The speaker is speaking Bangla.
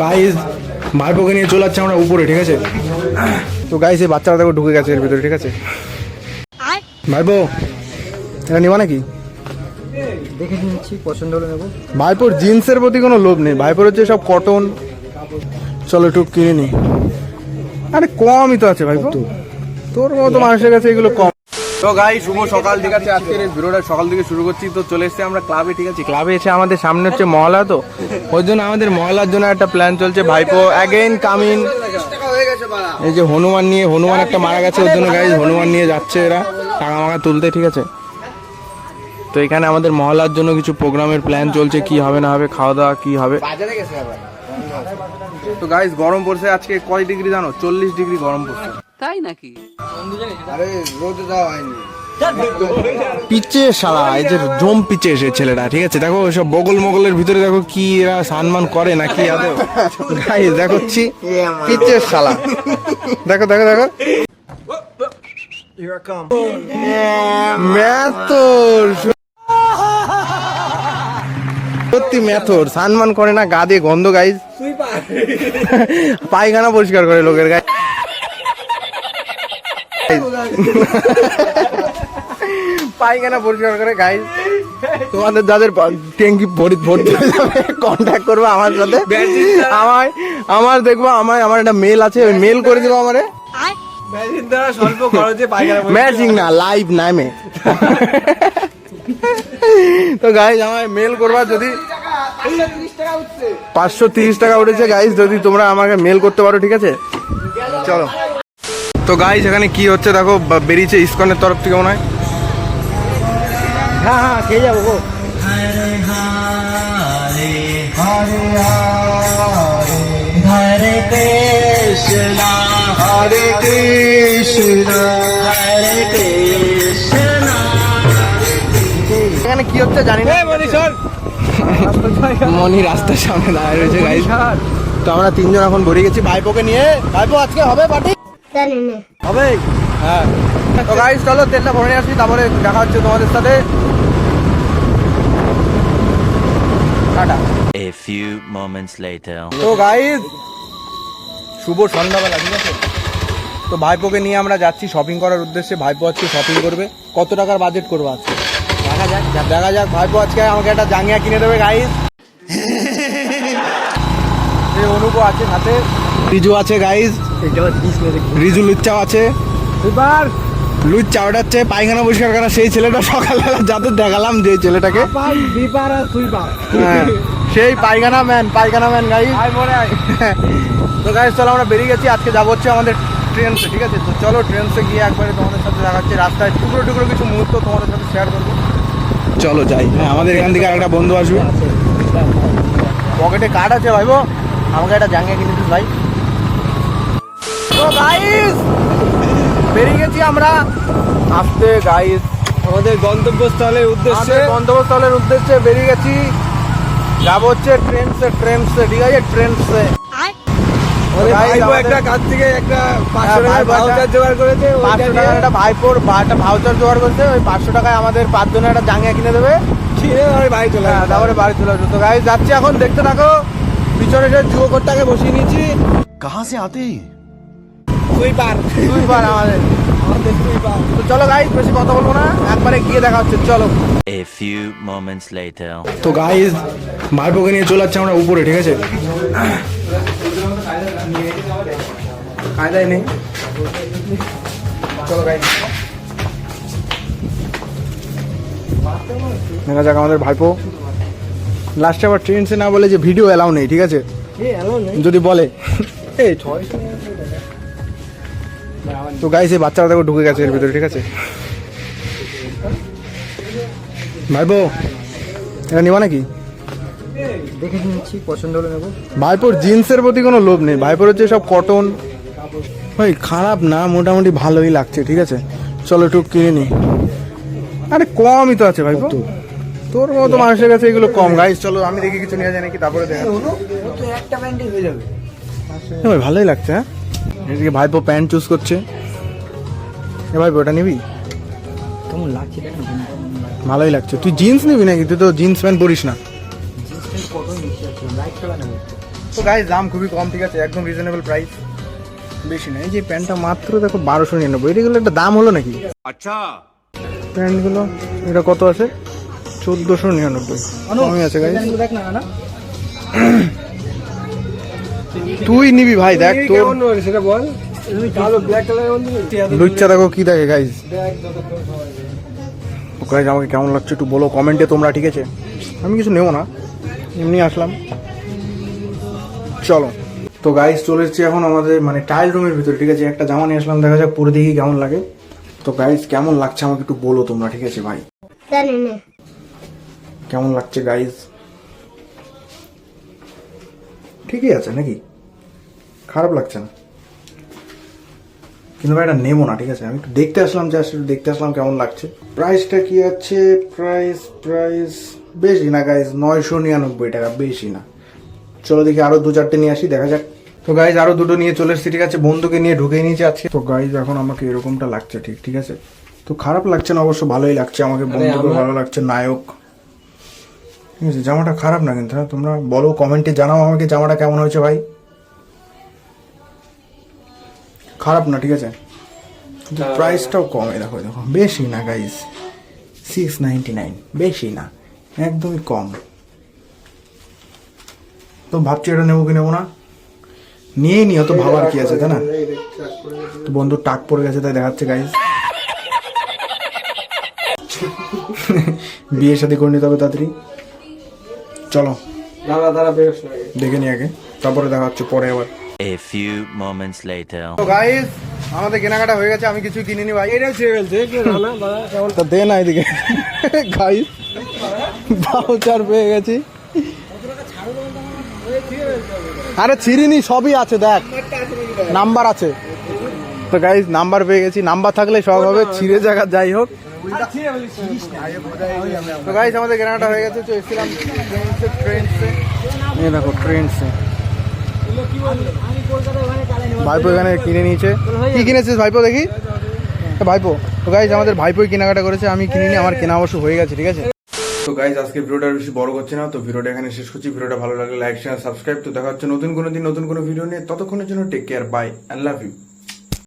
গাইজ ভাইপোকে নিয়ে চলে যাচ্ছে আমরা উপরে ঠিক আছে? তো গাইজ এই বাচ্চারা দেখো ঢুকে গেছে এর ভিতরে ঠিক আছে? ভাইপো এটা নিবা নাকি? দেখে নিচ্ছি পছন্দ হলে নেব। ভাইপোর জিন্সের প্রতি কোনো লোভ নেই। ভাইপোর হচ্ছে সব কটন চলো একটু কিনে নি। আরে কমই তো আছে ভাইপো। তোর মতো মানুষের কাছে এগুলো কম। তো গাই শুভ সকাল ঠিক আছে? আজকের এই ভিডিওটা সকাল থেকে শুরু করছি। তো চলে এসেছি আমরা ক্লাবে ঠিক আছে? ক্লাবে এসে আমাদের সামনে হচ্ছে মহলা তো। ওই জন্য আমাদের মহলার জন্য একটা প্ল্যান চলছে। ভাইপো অ্যাগেন কামিং এই যে হনুমান নিয়ে হনুমান একটা মারা গেছে ওর জন্য গাইজ হনুমান নিয়ে যাচ্ছে এরা। টাকা মাকা তুলতে ঠিক আছে? তো এখানে আমাদের মহলার জন্য কিছু প্রোগ্রামের প্ল্যান চলছে কি হবে না হবে খাওয়া দাওয়া কি হবে। তো গাইজ গরম পড়ছে আজকে কয় ডিগ্রি জানো? চল্লিশ ডিগ্রি গরম পড়ছে। তাই নাকি? পিচে শালা এই যে জম পিচে এসে ছেলেটা ঠিক আছে? দেখো সব বগল মগলের ভিতরে দেখো কি এরা সানমান করে না কি আদৌ গাইজ দেখছি পিচে শালা। দেখো দেখো দেখো। ম্যাথর সত্যি ম্যাথর। সানমান করে না গা দিয়ে গন্ধ গাইজ পায়খানা পরিষ্কার করে লোকের গায়ে। পায়খানা পরিষ্কার করে গাইজ তোমাদের যাদের ট্যাঙ্কি ভরি ভর্তি যাবে কন্ট্যাক্ট করবে আমার সাথে। আমার আমার দেখব আমার আমার একটা মেল আছে ওই মেল করে দিবো আমারে। ম্যাচিং না লাইভ নামে। তো গাইজ আমার মেল করবা যদি পাঁচশো তিরিশ টাকা উঠেছে। গাইজ যদি তোমরা আমাকে মেল করতে পারো ঠিক আছে? চলো। তো গাই সেখানে কি হচ্ছে দেখো বেরিয়েছে ইস্কনের তরফ থেকে মনে হয়। হ্যাঁ হ্যাঁ খেয়ে যাব গো। হরে হরে এখানে কি হচ্ছে জানি না। মনি রাস্তার সামনে দাঁড়িয়ে রয়েছে গাইজ তো আমরা তিনজন এখন ভরে গেছি। ভাইপোকে নিয়ে। ভাইপো আজকে হবে পার্টি হবে? হ্যাঁ। তো গাইজ চলো তেলটা ভরে আসি তারপরে দেখা হচ্ছে তোমাদের সাথে। Tata. A few moments later. তো গাইজ শুভ সন্ধ্যাবেলা ঠিক আছে? তো ভাইপোকে নিয়ে আমরা যাচ্ছি শপিং করার উদ্দেশ্যে। ভাইপো আজকে শপিং করবে। কত টাকার বাজেট করব আজকে? দেখা যাক দেখা যাক ভাইপো আজকে আমাকে একটা জাঙ্গিয়া কিনে দেবে গাইজ এই অনুপও আছে সাথে। রিজু আছে গাইজ রিজু লুচ্চাও আছে। এবার লুচ্চা ওটা হচ্ছে পায়খানা পরিষ্কার করা সেই ছেলেটা সকালবেলা যাতে দেখালাম যে ছেলেটাকে। হ্যাঁ, সেই পায়খানা ম্যান পায়খানা ম্যান আয় তো গাইজ চলো আমরা বেরিয়ে গেছি আজকে যাব হচ্ছে আমাদের ট্রেনসে ঠিক আছে? তো চলো ট্রেনসে গিয়ে একবারে তোমাদের সাথে দেখাচ্ছি রাস্তায়। টুকরো টুকরো কিছু মুহূর্ত তোমাদের সাথে শেয়ার করব। চলো যাই হ্যাঁ আমাদের এখান থেকে আরেকটা বন্ধু আসবে। পকেটে কার্ড আছে ভাইবো আমাকে একটা জাঙ্গিয়া কিনে দিস ভাই। আমাদের গন্তব্যস্থলের উদ্দেশ্যে গন্তব্যস্থলের উদ্দেশ্যে হচ্ছে ঠিক আছে? একটা কাছ একটা ভাউচার হ্যাঁ, জোগাড় করেছে ওই পাঁচশো টাকায় আমাদের পাঁচজনের একটা জাঙ্গিয়া কিনে দেবে। তারপরে বাড়ি চলে হ্যাঁ, আসব। তারপরে বাড়ি চলে তো গাড়ি যাচ্ছি এখন। দেখতে থাকো। পিছনে যুবকটাকে বসিয়ে নিয়েছি। কাহা সে আতে আমাদের। আমাদের তুই তো চলো গাইজ বেশি কথা বলব না। একবারে গিয়ে দেখা হচ্ছে চলো। A few moments later. তো নিয়ে চলে যাচ্ছে আমরা উপরে ঠিক আছে? কায়দায় নেই। চলো গাইজ দেখা যাক আমাদের ভাইপো। লাস্টে আবার ট্রেনসে না বলে যে ভিডিও অ্যালাউ নেই ঠিক আছে? এ যদি বলে। এই তো গাইস এই বাচ্চারা দেখো ঢুকে গেছে এর ভিতরে ঠিক আছে? ভাইপো এটা নিবা নাকি? দেখে নিচ্ছি পছন্দ হলে নেব ভাইপোর জিন্সের প্রতি কোনো লোভ নেই। ভাইপোর হচ্ছে সব কটন ওই খারাপ না মোটামুটি ভালোই লাগছে ঠিক আছে? চলো একটু কিনে নি। আরে কমই তো আছে ভাইপো। তোর মতো মানুষের কাছে এগুলো কম। গাইস চলো আমি দেখি কিছু নিয়ে যাই নাকি তারপরে দেখা একটা প্যান্টই হয়ে যাবে। ভাই ভালোই লাগছে হ্যাঁ? এদিকে ভাইপো প্যান্ট চুজ করছে। এ ভাইপো ওটা নিবি? কেমন লাগছে ভালোই লাগছে। তুই জিন্স নিবি নাকি? তুই তো জিন্স প্যান্ট পরিস না। তো গাইজ দাম খুবই কম ঠিক আছে? একদম রিজনেবল প্রাইস বেশি না। এই যে প্যান্টটা মাত্র দেখো বারোশো নিরানব্বই। এগুলো একটা দাম হলো নাকি? আচ্ছা। প্যান্টগুলো এটা কত আছে? চোদ্দোশো নিরানব্বই। কমই আছে গাইজ দেখ না না তুই নিবি ভাই দেখ তোর সেটা বল। তুমি কালো ব্ল্যাক কালারের মধ্যে লুচ্চা দেখো কি দেখে গাইজ গাইজ আমাকে কেমন লাগছে একটু বলো কমেন্টে তোমরা ঠিক আছে? আমি কিছু নেব না। এমনি আসলাম। চলো। তো গাইজ চলে এসেছি এখন আমাদের মানে টাইল রুমের ভিতরে ঠিক আছে? একটা জামা নিয়ে আসলাম দেখা যাক পরে দেখি কেমন লাগে। তো গাইজ কেমন লাগছে আমাকে একটু বলো তোমরা ঠিক আছে ভাই? কেমন লাগছে গাইজ ঠিকই আছে নাকি? খারাপ লাগছে না। কিন্তু ভাই এটা নেব না ঠিক আছে? আমি একটু দেখতে আসলাম জাস্ট একটু দেখতে আসলাম কেমন লাগছে। প্রাইসটা কি আছে? প্রাইস প্রাইস বেশি না গাইজ নয়শো নিরানব্বই টাকা বেশি না। চলো দেখি আরও দু চারটে নিয়ে আসি দেখা যাক। তো গাইজ আরও দুটো নিয়ে চলে এসেছি ঠিক আছে? বন্ধুকে নিয়ে ঢুকে নিয়েছি আজকে। তো গাইজ এখন আমাকে এরকমটা লাগছে ঠিক ঠিক আছে? তো খারাপ লাগছে না অবশ্য ভালোই লাগছে আমাকে বন্ধুকে ভালো লাগছে নায়ক। ঠিক আছে জামাটা খারাপ না কিন্তু হ্যাঁ তোমরা বলো কমেন্টে জানাও আমাকে জামাটা কেমন হয়েছে ভাই। খারাপ না ঠিক আছে? প্রাইসটাও কম এই দেখো দেখো বেশি না গাইস সিক্স নাইনটি নাইন বেশি না একদমই কম। তো ভাবছি এটা নেব কি নেব না? নিয়েই নিও তো ভাবার কি আছে তাই না? তো বন্ধু টাক পড়ে গেছে তাই দেখাচ্ছে গাইস বিয়ে শাদি করে নিতে হবে তাড়াতাড়ি। চলো। দাঁড়া দাঁড়া বেরোস না দেখে নি আগে। তারপরে দেখা হচ্ছে পরে আবার। A few moments later. তো গাইস আমাদের কেনাকাটা হয়ে গেছে আমি কিছু কিনিনি ভাই। এটাও ছেড়ে ফেলছে তা দে না এদিকে। গাইস ভাউচার পেয়ে গেছি। আরে ছিড়িনি সবই আছে দেখ। নাম্বার আছে। তো গাইস নাম্বার পেয়ে গেছি। নাম্বার থাকলে সব হবে ছিঁড়ে জায়গা যাই হোক। তো গাইস আমাদের কেনাকাটা হয়ে গেছে তো এসেছিলাম এই দেখো ট্রেন্ডসে ভাইপো এখানে কিনে নিয়েছে। কি কিনেছিস ভাইপো দেখি? ভাইপো। তো গাইজ আমাদের ভাইপোই কেনাকাটা করেছে আমি কিনিনি আমার কেনা অবশ্য হয়ে গেছে ঠিক আছে? তো গাইজ আজকে ভিডিওটা আর বেশি বড় করছে না তো ভিডিওটা এখানে শেষ করছি। ভিডিওটা ভালো লাগলে লাইক শেয়ার সাবস্ক্রাইব তো দেখা হচ্ছে নতুন কোনো দিন নতুন কোনো ভিডিও নিয়ে। ততক্ষণের জন্য take care bye and love you